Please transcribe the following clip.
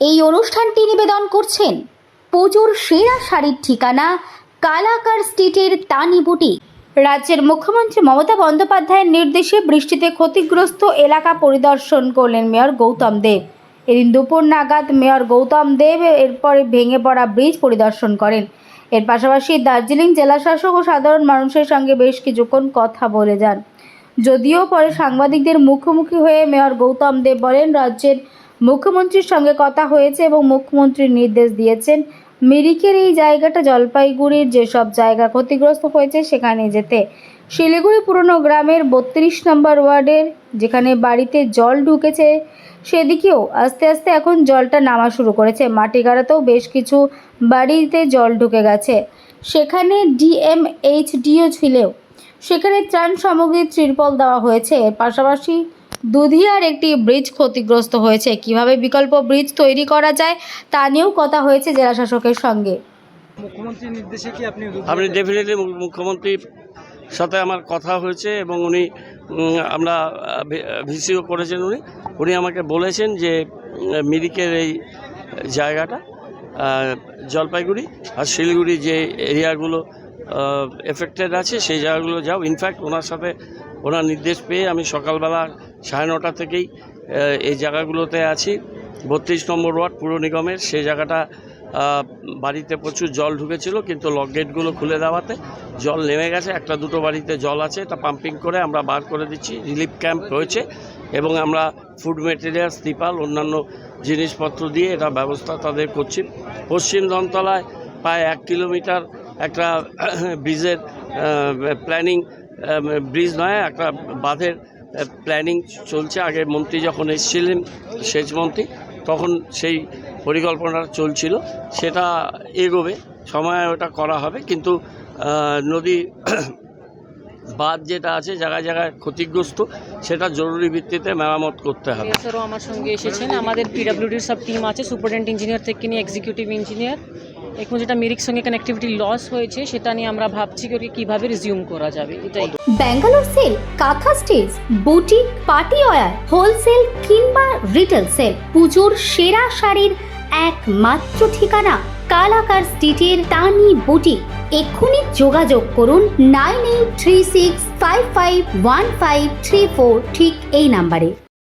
এই অনুষ্ঠানটি নিবেদন করছেন পুজোর সেরা শাড়ির ঠিকানা কালাকার স্ট্রিটের তানি বুটিক। রাজ্যের মুখ্যমন্ত্রী মমতা বন্দ্যোপাধ্যায়ের নির্দেশে বৃষ্টিতে ক্ষতিগ্রস্ত এলাকা পরিদর্শন করলেন মেয়র গৌতম দেব। এদিন দুপুর নাগাদ মেয়র গৌতম দেব এরপরে ভেঙে পড়া ব্রিজ পরিদর্শন করেন। এর পাশাপাশি দার্জিলিং জেলাশাসক ও সাধারণ মানুষের সঙ্গে বেশ কিছুক্ষণ কথা বলে যান। যদিও পরে সাংবাদিকদের মুখোমুখি হয়ে মেয়র গৌতম দেব বলেন, রাজ্যের মুখ্যমন্ত্রীর সঙ্গে কথা হয়েছে এবং মুখ্যমন্ত্রী নির্দেশ দিয়েছেন মিরিকের এই জায়গাটা জলপাইগুড়ির যেসব জায়গা ক্ষতিগ্রস্ত হয়েছে সেখানে যেতে। শিলিগুড়ি পুরনো গ্রামের বত্রিশ নম্বর ওয়ার্ডের যেখানে বাড়িতে জল ঢুকেছে, সেদিকেও আস্তে আস্তে এখন জলটা নামা শুরু করেছে। মাটিগাড়াতেও বেশ কিছু বাড়িতে জল ঢুকে গেছে। সেখানে ডিএমএইচডিও ছিলেও। সেখানে ত্রাণ সামগ্রী ত্রিপল দেওয়া হয়েছে। এর পাশাপাশি দুধিয়ার একটি ব্রিজ ক্ষতিগ্রস্ত হয়েছে। কীভাবে বিকল্প ব্রিজ তৈরি করা যায় তা নিয়েও কথা হয়েছে জেলা শাসকের সঙ্গে। মুখ্যমন্ত্রীর নির্দেশে কি আপনি আপনি ডেফিনেটলি মুখ্যমন্ত্রীর সাথে আমার কথা হয়েছে এবং উনি আমরা ভিসিও করেছেন উনি। উনি আমাকে বলেছেন যে মিরিকের এই জায়গাটা জলপাইগুড়ি আর শিলিগুড়ি যে এরিয়াগুলো এফেক্টেড আছে, সেই জায়গাগুলো যাও। ইনফ্যাক্ট ওনার সাথে ওনার নির্দেশ পেয়ে আমি সকালবেলা সাড়ে নটা থেকেই এই জায়গাগুলোতে আছি। বত্রিশ নম্বর ওয়ার্ড পুর নিগমের, সেই জায়গাটা বাড়িতে প্রচুর জল ঢুকেছিল, কিন্তু লক গেটগুলো খুলে দেওয়াতে জল নেমে গেছে। একটা দুটো বাড়িতে জল আছে, এটা পাম্পিং করে আমরা বার করে দিচ্ছি। রিলিফ ক্যাম্প রয়েছে এবং আমরা ফুড মেটেরিয়ালস ত্রিপাল অন্যান্য জিনিসপত্র দিয়ে এটা ব্যবস্থা তাদের করছি। পশ্চিম দমতলায় প্রায় এক কিলোমিটার একটা ব্রিজের প্ল্যানিং ব্রিজ নয়, একটা বাঁধের প্ল্যানিং চলছে। আগে মন্ত্রী যখন এসেছিলেন সেচমন্ত্রী তখন সেই পরিকল্পনা চলছিল। সেটা এগোবে, সময় ওটা করা হবে, কিন্তু নদী বাঁধ যেটা আছে জায়গায় জায়গায় ক্ষতিগ্রস্ত সেটা জরুরি ভিত্তিতে মেরামত করতে হবে। স্যারও আমার সঙ্গে এসেছেন। আমাদের পিডাব্লিউডির সব টিম আছে সুপারিনটেন্ডেন্ট ইঞ্জিনিয়ার থেকে নিয়ে এক্সিকিউটিভ ইঞ্জিনিয়ার এখন যেটা মিরিক সঙ্গে কানেক্টিভিটি লস হয়েছে সেটা নিয়ে আমরা ভাবছি কি কীভাবে রিজিউম করা যাবে এটাই। Bangalore sale kantha stitch boutique party wear wholesale কিংবা রিটেল সেল পুজোর সেরা শাড়ির একমাত্র ঠিকানা কালাকার স্ট্রিটের তানি বুটি। এক্ষুনি যোগাযোগ করুন nine eight three six five five one five three four, ঠিক এই নাম্বারে।